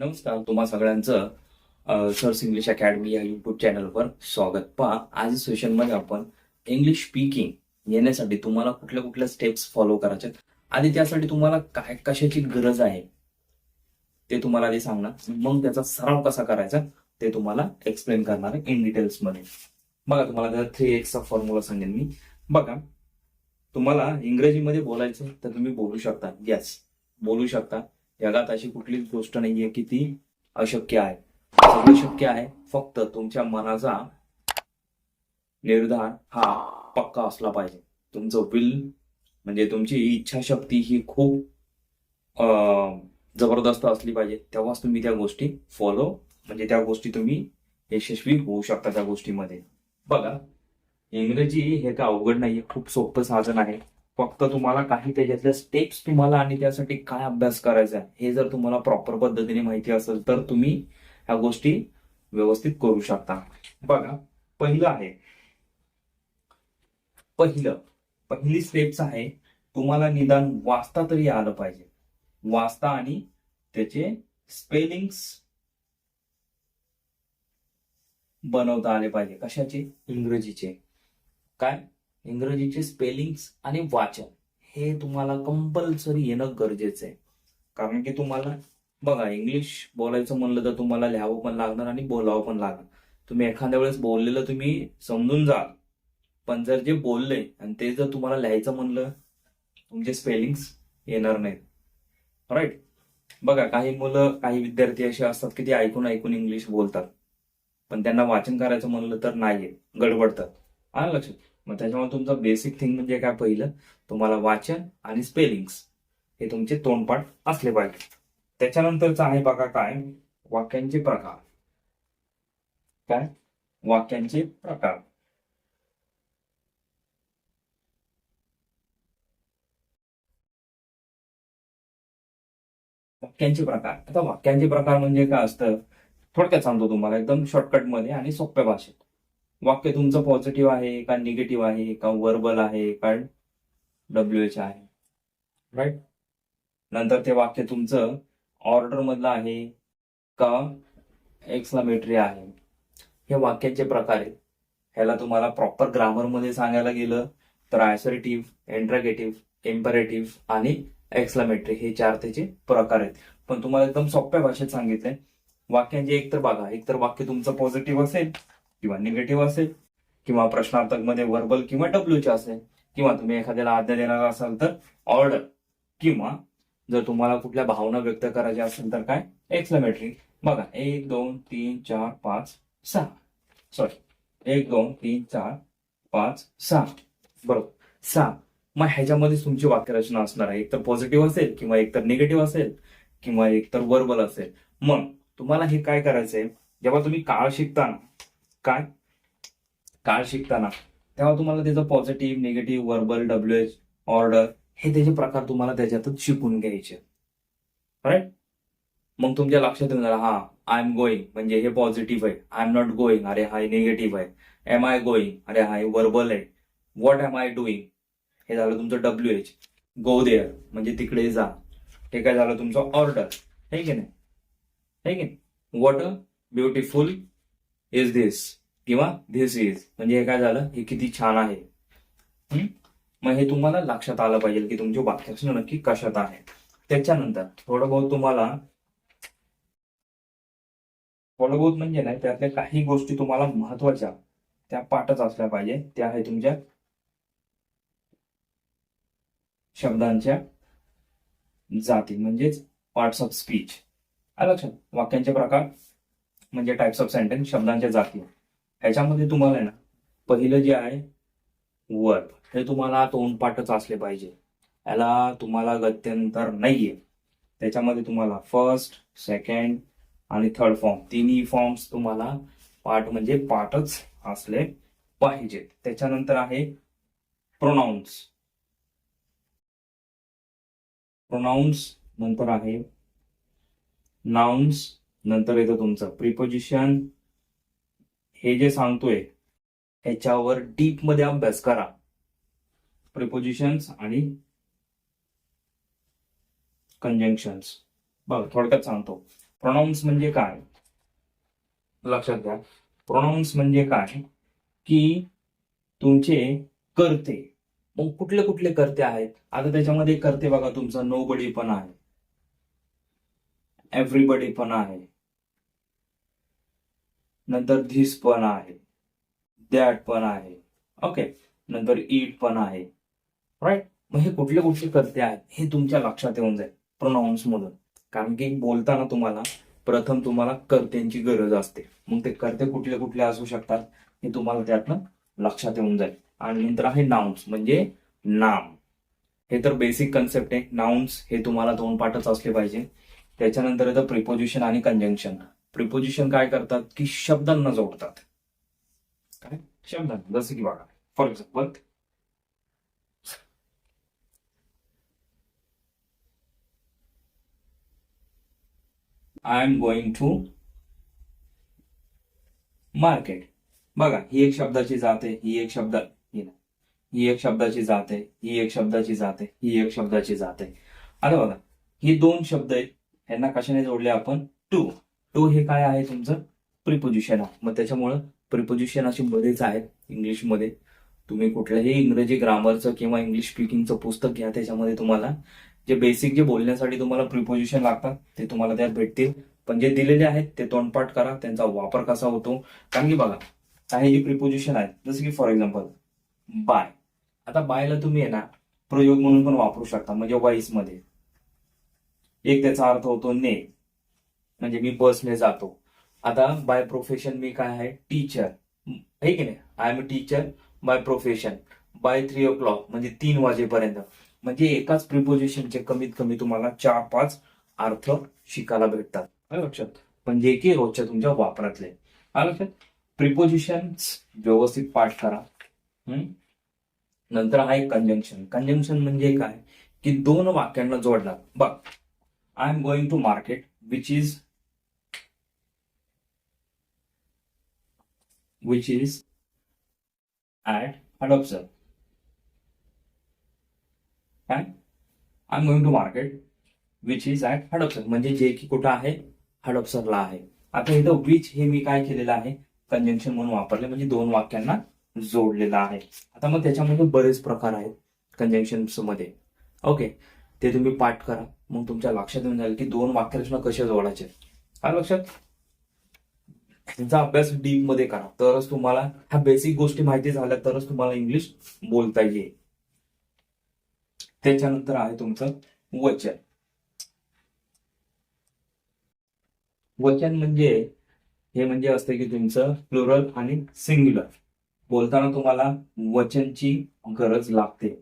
नमस्कार तुम्हा सगळ्यांचं सर्स इंग्लिश अकॅडमी या युट्यूब चॅनलवर स्वागत. पहा आज सेशनमध्ये आपण इंग्लिश स्पीकिंग येण्यासाठी तुम्हाला कुठल्या कुठल्या स्टेप्स फॉलो करायचे आणि त्यासाठी तुम्हाला काय कशाची गरज आहे ते तुम्हाला आधी सांगणार. मग त्याचा सराव कसा करायचा ते तुम्हाला एक्सप्लेन करणार आहे इन डिटेल्समध्ये. बघा तुम्हाला त्याचा थ्री एक्सचा फॉर्म्युला सांगेन मी. बघा तुम्हाला इंग्रजीमध्ये बोलायचं तर तुम्ही बोलू शकता. येस बोलू शकता. जगात अशी कुठलीच गोष्ट नाहीये की ती अशक्य आहे. सगळं शक्य आहे. फक्त तुमच्या मनाचा निर्धार हा पक्का असला पाहिजे. तुमचं विल म्हणजे तुमची इच्छाशक्ती ही खूप अं, जबरदस्त असली पाहिजे. तेव्हाच तुम्ही त्या गोष्टी फॉलो म्हणजे त्या गोष्टी तुम्ही यशस्वी होऊ शकता त्या गोष्टीमध्ये. बघा इंग्रजी हे काय अवघड नाहीये. खूप सोपं साधन आहे. फक्त तुम्हाला काही त्याच्यातल्या स्टेप्स तुम्हाला आणि त्यासाठी काय अभ्यास करायचा आहे हे जर तुम्हाला प्रॉपर पद्धतीने माहिती असेल तर तुम्ही ह्या गोष्टी व्यवस्थित करू शकता. बघा पहिलं आहे. पहिलं पहिली स्टेप्स आहे तुम्हाला निदान वाचता तरी आलं पाहिजे. वाचता आणि त्याचे स्पेलिंग्स बनवता आले पाहिजे. कशाचे? इंग्रजीचे. काय? इंग्रजीचे स्पेलिंग्स आणि वाचन हे तुम्हाला कंपल्सरी येणं गरजेचं आहे. कारण की तुम्हाला बघा इंग्लिश बोलायचं म्हणलं तर तुम्हाला लिहावं पण लागणार आणि बोलावं पण लागणार. तुम्ही एखाद्या वेळेस बोललेलं तुम्ही समजून जाल. पण जर जे बोलले आणि ते जर तुम्हाला लिहायचं म्हणलं तुमचे स्पेलिंग्स येणार नाहीत. राईट बघा काही मुलं काही विद्यार्थी असे असतात की ते ऐकून ऐकून इंग्लिश बोलतात. पण त्यांना वाचन करायचं म्हणलं तर नाही गडबडतात. आलं लक्षात? मग त्याच्यामुळे तुमचं बेसिक थिंग म्हणजे काय पहिलं? तुम्हाला वाचन आणि स्पेलिंग्स हे तुमचे तोंडपाठ असले पाहिजे. त्याच्यानंतरचं आहे बघा काय? वाक्यांचे प्रकार. काय? वाक्यांचे प्रकार. वाक्यांचे प्रकार. आता वाक्यांचे प्रकार म्हणजे काय असतं? थोडक्यात सांगतो तुम्हाला. एकदम शॉर्टकटमध्ये आणि सोप्या भाषेत. वाक्य तुमचं पॉझिटिव्ह आहे का निगेटिव्ह आहे का वर्बल आहे का डब्ल्यू एच आहे? राईट नंतर ते वाक्य तुमचं ऑर्डर मधलं आहे का एक्सलामेटरी आहे? हे वाक्याचे प्रकार आहेत. ह्याला तुम्हाला प्रॉपर ग्रामरमध्ये सांगायला गेलं तर ऍसरेटिव्ह एंट्रागेटिव्ह इम्परेटिव्ह आणि एक्सलामेटरी हे चार त्याचे प्रकार आहेत. पण तुम्हाला एकदम सोप्या भाषेत सांगितलंय. वाक्यांचे एक तर बघा एक तर वाक्य तुमचं पॉझिटिव्ह असेल किंवा निगेटिव्ह असेल किंवा प्रश्नार्थकमध्ये वर्बल किंवा डब्ल्यूचे असेल किंवा तुम्ही एखाद्याला आज्ञा देणार असाल तर ऑर्डर किंवा जर तुम्हाला कुठल्या भावना व्यक्त करायच्या असेल तर काय? एक्सलमेट्री बघा एक दोन तीन चार पाच सहा. सॉरी एक दोन तीन चार पाच सहा. बरोबर. सहा. मग ह्याच्यामध्येच तुमची वाक्यरचना असणार आहे. एक तर पॉझिटिव्ह असेल किंवा एक तर निगेटिव्ह असेल किंवा एक तर वर्बल असेल. मग तुम्हाला हे काय करायचंय? जेव्हा तुम्ही काळ शिकताना काय? काळ शिकताना. तेव्हा तुम्हाला त्याचं positive negative verbal W H order हे त्याचे प्रकार तुम्हाला त्याच्यातच शिकून घ्यायचे. राईट मग तुमच्या लक्षात येऊन हा आय एम गोईंग म्हणजे हे पॉझिटिव्ह आहे. आय एम नॉट गोईंग अरे हाय निगेटिव्ह आहे. एम आय गोईंग अरे हाय वर्बल आहे. व्हॉट एम आय डुईंग हे झालं तुमचं डब्ल्यू एच गो देअर म्हणजे तिकडे जा. हे काय झालं तुमचं ऑर्डर हे की नाही? हे की नाही? What a beautiful is this किंवा धिस इज म्हणजे हे काय झालं? हे किती छान आहे. मग हे तुम्हाला लक्षात आलं पाहिजे की तुमचे वाक्यरचना नक्की कशात आहे. त्याच्यानंतर थोडं बहुत तुम्हाला थोडं बहुत म्हणजे नाही त्यातल्या काही गोष्टी तुम्हाला महत्त्वाच्या त्या पाठच असल्या पाहिजे. त्या आहे तुमच्या शब्दांच्या जाती म्हणजेच पार्ट्स ऑफ स्पीच लक्षात? वाक्यांचे प्रकार म्हणजे टाइप्स ऑफ सेंटेन्स शब्दांच्या जाती. ह्याच्यामध्ये तुम्हाला आहे ना पहिलं जे आहे वर्ब हे तुम्हाला तोंडपाठच असले पाहिजे. याला तुम्हाला गत्यंतर नाहीये. त्याच्यामध्ये तुम्हाला फर्स्ट सेकंड आणि थर्ड फॉर्म तिन्ही फॉर्म्स तुम्हाला पाठ म्हणजे पाठच असले पाहिजेत. त्याच्यानंतर आहे प्रोनाऊन्स प्रोनाऊन्स नंतर आहे नाउन्स नंतर येतं तुमचं. प्रिपोजिशन हे जे सांगतोय ह्याच्यावर डीपमध्ये अभ्यास करा. प्रिपोजिशन्स आणि कंजंक्शन्स बघ थोडक्यात सांगतो. प्रोनाऊन्स म्हणजे काय? लक्षात घ्या. प्रोनाऊन्स म्हणजे काय? की तुमचे करते. मग कुठले कुठले करते आहेत? आता त्याच्यामध्ये करते बघा तुमचं नो बडी पण आहे. एव्हरीबडी पण आहे. नंतर धिस पण आहे. दॅट पण आहे. ओके नंतर ईट पण आहे. राईट मग हे कुठले कुठले करते आहेत हे तुमच्या लक्षात येऊन जाईल. प्रोनाऊन्स मधून. कारण की बोलताना तुम्हाला प्रथम तुम्हाला कर्त्यांची गरज असते. मग ते कर्ते कुठले कुठले असू शकतात हे तुम्हाला त्यातनं लक्षात येऊन जाईल. आणि नंतर आहे नाउन्स म्हणजे नाम. हे तर बेसिक कन्सेप्ट आहे. नाउन्स हे तुम्हाला दोन पाठच असले पाहिजे. त्याच्यानंतर येतं प्रिपोजिशन आणि कंजंक्शन प्रिपोजिशन काय करतात की शब्दांना जोडतात. काय? शब्दांना. जसं की बघा. For example I am going to market बघा, ही एक शब्दाची जात ही एक शब्द ही एक शब्दाची जात ही एक शब्दाची जात ही एक शब्दाची जात आता बघा, ही दोन शब्द आहेत. यांना कशाने जोडले आपण? टू टू हे काय आहे तुमचं? प्रिपोजिशन आहे. मग त्याच्यामुळं प्रिपोजिशन अशी बरेच आहेत इंग्लिशमध्ये. तुम्ही कुठल्याही इंग्रजी ग्रामरचं किंवा इंग्लिश स्पीकिंगचं पुस्तक घ्या त्याच्यामध्ये तुम्हाला जे बेसिक जे बोलण्यासाठी तुम्हाला प्रिपोजिशन लागतात ते तुम्हाला त्यात भेटतील. पण जे दिलेले आहेत ते तोंडपाठ करा. त्यांचा वापर कसा होतो? कारण की बघा काही जे प्रिपोजिशन आहेत जसं की फॉर एक्झाम्पल बाय आता बायला तुम्ही आहे ना प्रयोग म्हणून पण वापरू शकता. म्हणजे वाईसमध्ये. एक त्याचा अर्थ होतो ने. म्हणजे मी बसने जातो. आता बाय प्रोफेशन मी काय आहे? टीचर आहे की नाही? I am teacher by profession by three o'clock म्हणजे तीन वाजेपर्यंत. म्हणजे एकाच प्रिपोजिशनचे कमीत कमी तुम्हाला चार पाच अर्थ शिकायला भेटतात. लक्षात? पण जे की रोजच्या तुमच्या वापरातले. लक्षात? प्रिपोजिशन व्यवस्थित पाठ करा? नंतर आहे कंजंक्शन कंजंक्शन म्हणजे काय? की दोन वाक्यांना जोडला. बघ. I am going to market which is which is at Hadapsar काय I am going to market which is at Hadapsar म्हणजे जे की कुठं आहे? हडपसरला आहे. आता इथं विच हे मी काय केलेलं आहे? कंजंक्शन म्हणून वापरले. म्हणजे दोन वाक्यांना जोडलेलं आहे. आता मग त्याच्यामध्ये बरेच प्रकार आहेत कंजंक्शनमध्ये. ओके ते तुम्ही पाठ करा. मग तुमच्या लक्षात येऊन जाईल की दोन वाक्यरचना कशा जोडायचे. काय लक्षात? त्यांचा अभ्यास डीपमध्ये करा. तरच तुम्हाला ह्या बेसिक गोष्टी माहिती झाल्या तरच तुम्हाला इंग्लिश बोलता येईल. त्याच्यानंतर आहे तुमचं वचन. वचन म्हणजे हे म्हणजे असतं की तुमचं प्लुरल आणि सिंग्युलर बोलताना तुम्हाला वचनची गरज लागते.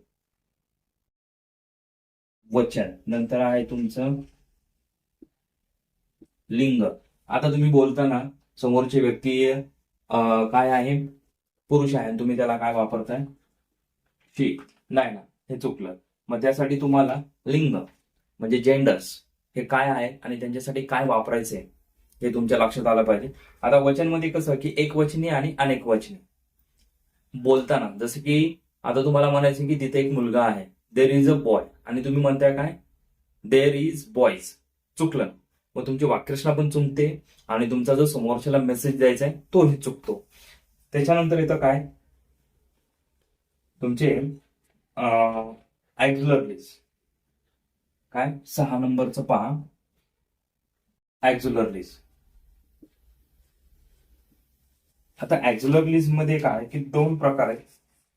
वचन. नंतर आहे तुमचं लिंग. आता तुम्ही बोलताना समोरची व्यक्ती काय आहे? पुरुष आहे आणि तुम्ही त्याला काय वापरताय? शी नाही ना हे चुकलं. मग त्यासाठी तुम्हाला लिंग म्हणजे जेंडर्स हे काय आहे आणि त्यांच्यासाठी काय वापरायचे हे तुमच्या लक्षात आलं पाहिजे. आता वचनमध्ये कसं की एक वचनी आणि अनेक वचनी. बोलताना जसं की आता तुम्हाला म्हणायचं की तिथे एक मुलगा आहे. देर इज अ बॉय आणि तुम्ही म्हणताय काय? देर इज बॉयज चुकलं. मग तुमची वाक्यरचना पण चुकते आणि तुमचा जो समोरच्याला मेसेज द्यायचा आहे तोही चुकतो. त्याच्यानंतर येतं काय? तुमचे ऍक्झुलरलीज काय? सहा नंबरचं पहा. ऍक्झुलरलीज आता ऍक्झुलरलीजमध्ये काय? की दोन प्रकार आहेत.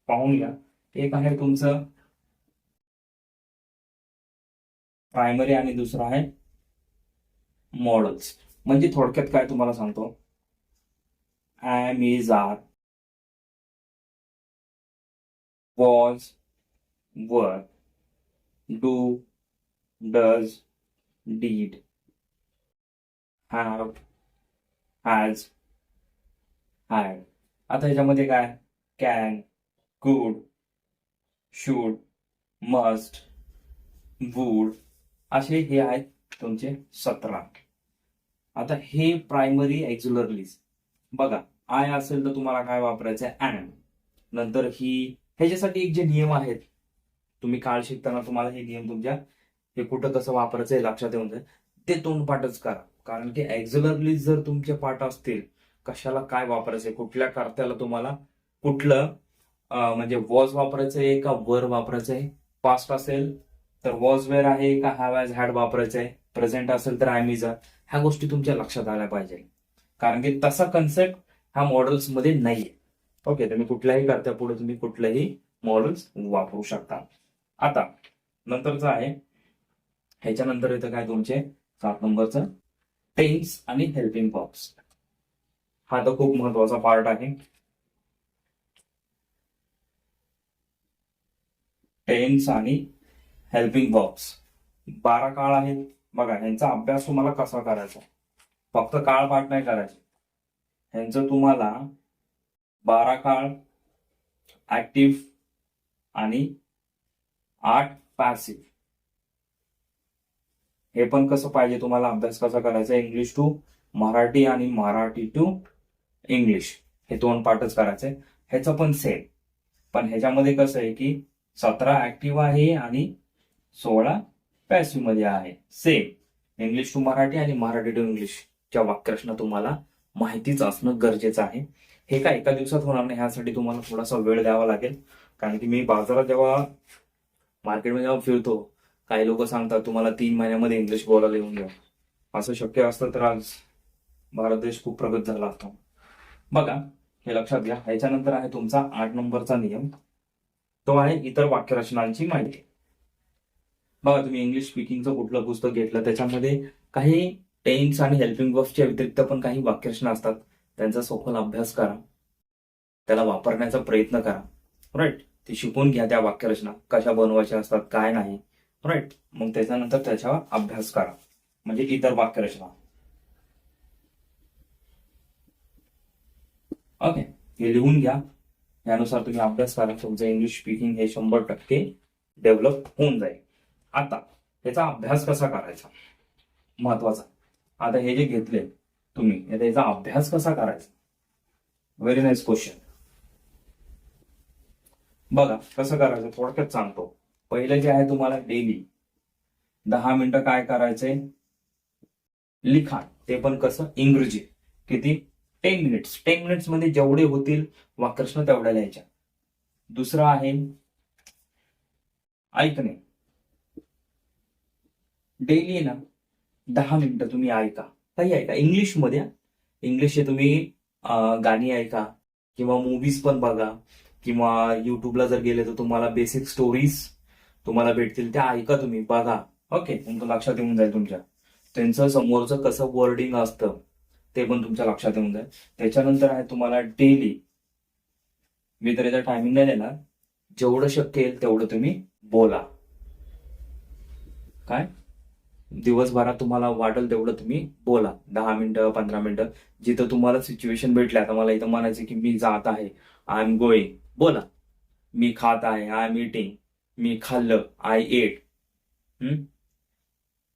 पाहून घ्या. एक आहे तुमचं प्रायमरी आणि दुसरं आहे मॉडेल्स म्हणजे थोडक्यात काय तुम्हाला सांगतो? Am is are was were do does did have has had आता ह्याच्यामध्ये काय? Can could should must would असे हे आहेत. तुमचे सतरा. आता हे प्रायमरी एक्झुलरलीज बघा आय असेल तर तुम्हाला काय वापरायचं आहे? अँड नंतर ही ह्याच्यासाठी एक जे नियम आहेत तुम्ही काळ शिकताना तुम्हाला हे नियम तुमच्या हे कुठं कसं वापरायचं हे लक्षात येऊन जाईल. ते तोंडपाठच करा. कारण की एक्झलरली जर तुमचे पाठ असतील कशाला काय वापरायचंय कुठल्या कर्त्याला तुम्हाला कुठलं म्हणजे वॉज आहे का वर वापरायचं आहे? पास्ट असेल तर वॉज वेअर आहे का हॅव हॅज हॅड आहे? प्रेझेंट असेल तर आय इज ह्या गोष्टी तुमच्या लक्षात आल्या पाहिजे. कारण की तसा कन्सेप्ट ह्या मॉडेल्समध्ये नाहीये. ओके तुम्ही कुठल्याही करता पुढे तुम्ही कुठलंही मॉडेल्स वापरू शकता. आता नंतरचं आहे. ह्याच्यानंतर येतं काय तुमचे? सात नंबरचं. टेन्स आणि हेल्पिंग बॉक्स हा तर खूप महत्त्वाचा पार्ट आहे. टेन्स आणि हेल्पिंग बॉक्स बारा काळ आहेत. बघा ह्यांचा अभ्यास तुम्हाला कसा करायचा? फक्त काळ पाठ नाही करायचे. ह्यांचं तुम्हाला बारा काळ ऍक्टिव्ह आणि आठ पॅसिव्ह हे पण कसं पाहिजे तुम्हाला? अभ्यास कसा करायचा? इंग्लिश टू मराठी आणि मराठी टू इंग्लिश हे दोन पार्टच करायचे. ह्याचं पण सेम पण ह्याच्यामध्ये कसं आहे की सतरा ऍक्टिव्ह आहे आणि सोळा पॅसिव्हमध्ये आहे. सेम. इंग्लिश टू मराठी आणि मराठी टू इंग्लिशच्या वाक्यरचना तुम्हाला माहितीच असणं गरजेचं आहे. हे काय एका दिवसात होणार नाही ह्यासाठी तुम्हाला थोडासा वेळ द्यावा लागेल. कारण की मी बाजारात जेव्हा मार्केटमध्ये जेव्हा फिरतो काही लोक सांगतात तुम्हाला तीन महिन्यामध्ये इंग्लिश बोलायला येऊन घ्या असं शक्य असतं तर आज भारत देश खूप प्रगत झाला असतो. बघा हे लक्षात घ्या. ह्याच्यानंतर आहे तुमचा आठ नंबरचा नियम. तो आहे इतर वाक्यरचनांची माहिती. बघा तुम्ही इंग्लिश स्पीकिंगचं कुठलं पुस्तक घेतलं त्याच्यामध्ये काही टेन्स आणि हेल्पिंग वर्बच्या व्यतिरिक्त पण काही वाक्यरचना असतात. त्यांचा सखोल अभ्यास करा. त्याला वापरण्याचा प्रयत्न करा. राईट ते शिकून घ्या त्या वाक्यरचना. कशा बनवायच्या असतात काय नाही. राईट मग त्याच्यानंतर त्याच्यावर अभ्यास करा. म्हणजे इतर वाक्यरचना. ओके हे लिहून घ्या. यानुसार तुम्ही अभ्यास करा. तुमचं इंग्लिश स्पीकिंग हे शंभर टक्के डेव्हलप होऊन जाईल. आता याचा अभ्यास कसा करायचा? महत्त्वाचा. आता हे जे घेतले तुम्ही आता याचा अभ्यास कसा करायचा? व्हेरी नाईस क्वेश्चन बघा कसं करायचं? थोडक्यात सांगतो. पहिलं जे आहे तुम्हाला डेली दहा मिनिटं काय करायचंय लिखाण. ते पण कसं? इंग्रजी. किती? टेन मिनिट्स टेन मिनिट्समध्ये जेवढे होतील वाकृष्ण तेवढ्या लिहायच्या. दुसरं आहे ऐकणे. डेली ना दहा मिनिटं तुम्ही ऐका. काही ऐका इंग्लिशमध्ये इंग्लिशचे तुम्ही गाणी ऐका किंवा मूवीज पण बघा किंवा युट्यूबला जर गेले तर तुम्हाला बेसिक स्टोरीज तुम्हाला भेटतील त्या ऐका तुम्ही बघा. ओके तुमचं लक्षात येऊन जाईल तुमच्या. त्यांचं समोरचं कसं वर्डिंग असतं ते पण तुमच्या लक्षात येऊन जाईल. त्याच्यानंतर आहे तुम्हाला डेली मी तर याचा टायमिंग नाही देणार जेवढं शक्य येईल तेवढं तुम्ही बोला. काय? दिवसभरात तुम्हाला वाटेल तेवढं तुम्ही बोला. दहा मिनिटं पंधरा मिनिटं जिथं तुम्हाला सिच्युएशन भेटले आता मला इथं म्हणायचं की मी जात आहे. आय एम गोईंग बोला. मी खात आहे. आय एम इटिंग मी खाल्लं. आय एट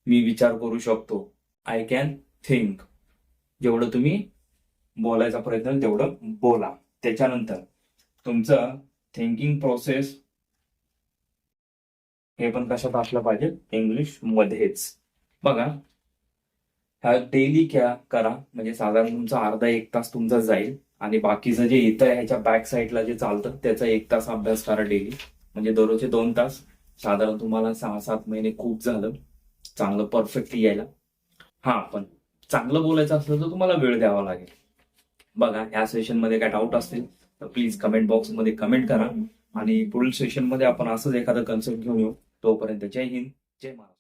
मी विचार करू शकतो. आय कॅन थिंक जेवढं तुम्ही बोलायचा प्रयत्न तेवढं बोला. त्याच्यानंतर तुमचं थिंकिंग प्रोसेस हे पण कशात असलं पाहिजे? इंग्लिश मध्येच. बघा. ह्या डेली क्या करा? म्हणजे साधारण तुमचा अर्धा एक तास तुमचा जाईल. आणि बाकीचं जे येतं ह्याच्या बॅक साईडला जे चालतं त्याचा एक तास अभ्यास करा डेली म्हणजे दररोजचे दोन तास. साधारण तुम्हाला सहा सात महिने खूप झालं. चांगलं परफेक्ट यायला. हा पण चांगलं बोलायचं असलं तर तुम्हाला वेळ द्यावा लागेल. बघा या सेशनमध्ये काय डाऊट असतील तर प्लीज कमेंट बॉक्समध्ये कमेंट करा. आणि पुढील सेशनमध्ये आपण असंच एखादं कन्सेप्ट घेऊन येऊ. तोपर्यंत जय हिंद जय महाराज